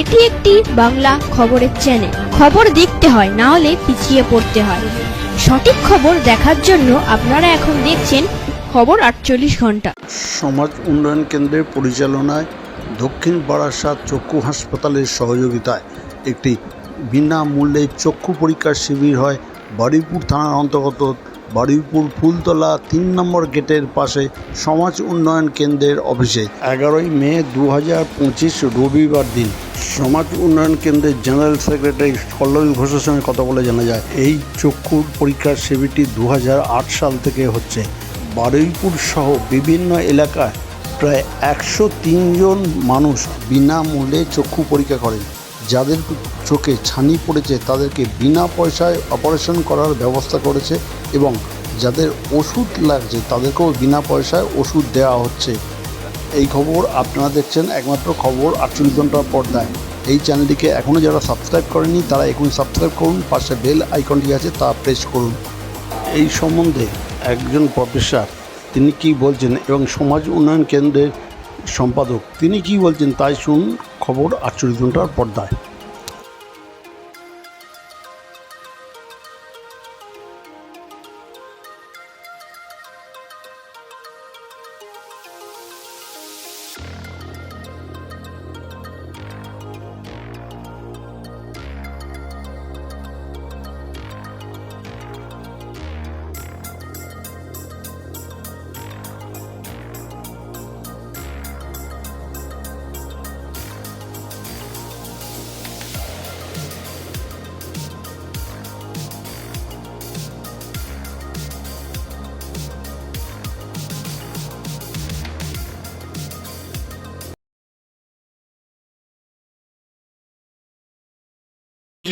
এটি একটি বাংলা খবরের চ্যানেল খবর দেখতে হয়, না হলে পিছিয়ে পড়তে হয়। সঠিক খবর দেখার জন্য আপনারা এখন দেখছেন খবর আটচল্লিশ ঘণ্টা। সমাজ উন্নয়ন কেন্দ্রের পরিচালনায় দক্ষিণ বারাসাত চক্ষু হাসপাতালের সহযোগিতায় একটি বিনামূল্যে চক্ষু পরীক্ষার শিবির হয় বারুইপুর থানার অন্তর্গত বারুইপুর ফুলতলা তিন নম্বর গেটের পাশে সমাজ উন্নয়ন কেন্দ্রের অফিসে এগারোই মে দু হাজার পঁচিশ রবিবার দিন সমাজ উন্নয়ন কেন্দ্রের জেনারেল সেক্রেটারি পল্লবী ঘোষের সঙ্গে কথা বলে জানা যায়, এই চক্ষুর পরীক্ষার শিবিরটি দু হাজার আট সাল থেকে হচ্ছে। বারুইপুর সহ বিভিন্ন এলাকায় প্রায় একশো তিনজন মানুষ বিনামূল্যে চক্ষু পরীক্ষা করেন। যাদের চোখে ছানি পড়েছে তাদেরকে বিনা পয়সায় অপারেশন করার ব্যবস্থা করেছে এবং যাদের ওষুধ লাগছে তাদেরকেও বিনা পয়সায় ওষুধ দেওয়া হচ্ছে। এই খবর আপনারা দেখছেন একমাত্র খবর আটচল্লিশ ঘণ্টার পর্দায়। এই চ্যানেলটিকে এখনও যারা সাবস্ক্রাইব করেনি তারা এখন সাবস্ক্রাইব করুন, পাশে বেল আইকনটি আছে তা প্রেস করুন। এই সম্বন্ধে একজন প্রফেসর, তিনি কি বলছেন এবং সমাজ উন্নয়ন কেন্দ্রের সম্পাদক, তিনি কি বলছেন তাই শুনুন। খবর আটচল্লিশ ঘণ্টার পর্দায়।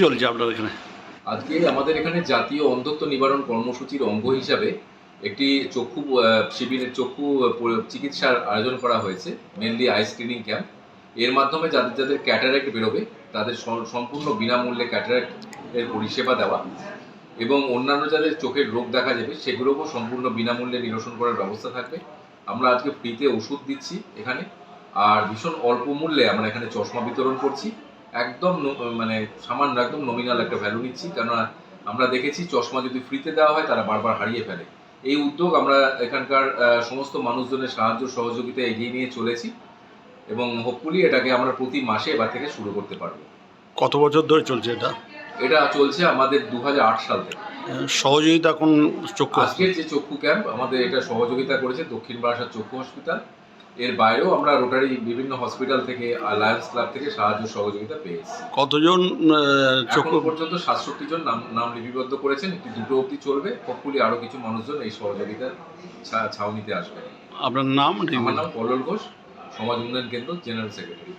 চলছে আপনার এখানে? আজকে আমাদের এখানে জাতীয় অন্ধত্ব নিবারণ কর্মসূচির অঙ্গ হিসাবে একটি চক্ষু শিবিরের চক্ষু চিকিৎসার আয়োজন করা হয়েছে মেনলি আই স্ক্রিনিং ক্যাম্প এর মাধ্যমে যাদের যাদের ক্যাটারাক্ট বেরোবে, তাদের সম্পূর্ণ বিনামূল্যে ক্যাটারাক্ট এর পরিষেবা দেওয়া এবং অন্যান্য যাদের চোখের রোগ দেখা যাবে সেগুলোকেও সম্পূর্ণ বিনামূল্যে নিরসন করার ব্যবস্থা থাকবে। আমরা আজকে ফ্রিতে ওষুধ দিচ্ছি এখানে। আর ভীষণ অল্প মূল্যে আমরা এখানে চশমা বিতরণ করছি। একদম মানে সামান্য একদম নমিনাল একটা ভ্যালু নিচ্ছি। কেননা আমরা দেখেছি চশমা যদি ফ্রিতে দেওয়া হয় তারা বারবার হারিয়ে ফেলে। এই উদ্যোগ আমরা এখানকার সমস্ত মানুষজনের সাহায্য সহযোগিতা এগিয়ে নিয়ে চলেছি এবং হোপফুলি এটাকে আমরা প্রতি মাসে এবার থেকে শুরু করতে পারব। কত বছর ধরে চলছে এটা? এটা চলছে আমাদের দু সাল থেকে। সহযোগিতা কোন চক্ষু আজকের যে চক্ষু ক্যাম্প আমাদের এটা সহযোগিতা করেছে দক্ষিণ বারাসাত চক্ষু হসপিটাল এর বাইরেও আমরা রোটারি বিভিন্ন হসপিটাল থেকে লায়ন্স ক্লাব থেকে সাহায্য সহযোগিতা পেয়েছি। কতজন এখন পর্যন্ত সাতষট্টি জন নাম নাম লিপিবদ্ধ করেছেন। একটি দুটো অবধি চলবে। হপফুলি আরও কিছু মানুষজন এই সহযোগিতার ছা- ছাউনিতে আসবে আপনার নাম আমার নাম পল্লল ঘোষ সমাজ উন্নয়ন কেন্দ্র জেনারেল সেক্রেটারি।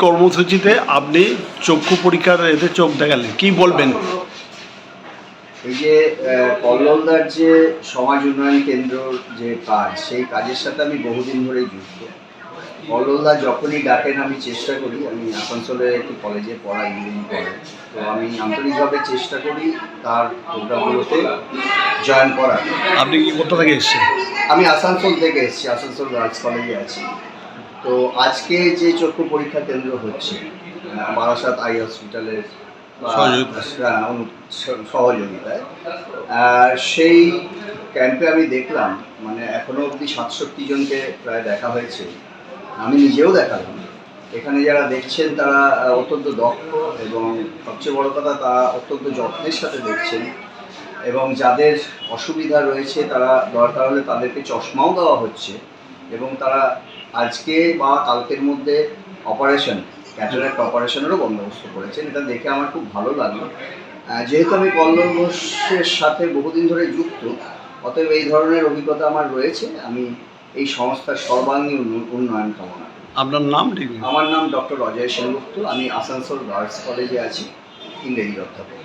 কর্মসূচিতে আপনি চক্ষু পরীক্ষার এতে চোখ দেখালেন। কি বলবেন? এই যে আহ, কল্লোলদার যে সমাজ উন্নয়ন কেন্দ্রর যে কাজ সেই কাজের সাথে আমি বহুদিন ধরেই যুক্ত। কল্লোলদা যখনই ডাকেন আমি চেষ্টা করি আমি আসানসোলে একটি কলেজে পড়া ইঞ্জিনিয়ারিং পড়াই তো আমি আন্তরিকভাবে চেষ্টা করি তার প্রোগ্রামগুলোতে জয়েন করার। আপনি কি কোথা থেকে এসেছেন? আমি আসানসোল থেকে এসেছি আসানসোল গার্লস কলেজে আছি। তো আজকে যে চক্ষু পরীক্ষা কেন্দ্র হচ্ছে বারাসাত আই হসপিটালের সহযোগিতায়। হ্যাঁ, সেই ক্যাম্পে আমি দেখলাম মানে এখনও অবধি সাতষট্টি জনকে প্রায় দেখা হয়েছে। আমি নিজেও দেখালাম। এখানে যারা দেখছেন তারা অত্যন্ত দক্ষ এবং সবচেয়ে বড় কথা তারা অত্যন্ত যত্নের সাথে দেখছেন এবং যাদের অসুবিধা রয়েছে তারা দরকার হলে তাদেরকে চশমাও দেওয়া হচ্ছে এবং তারা আজকে বা কালকের মধ্যে অপারেশন ক্যাটারাক্ট অপারেশনেরও বন্দোবস্ত করেছেন। এটা দেখে আমার খুব ভালো লাগল। যেহেতু আমি কল্লোল ঘোষের সাথে বহুদিন ধরে যুক্ত অতএব এই ধরনের অভিজ্ঞতা আমার রয়েছে। আমি এই সংস্থার সর্বাঙ্গীন উন্নয়ন কামনা আপনার নাম ঠিক আমার নাম ডক্টর অজয় সেনগুপ্ত। আমি আসানসোল গার্লস কলেজে আছি। ইংরেজি অধ্যাপক।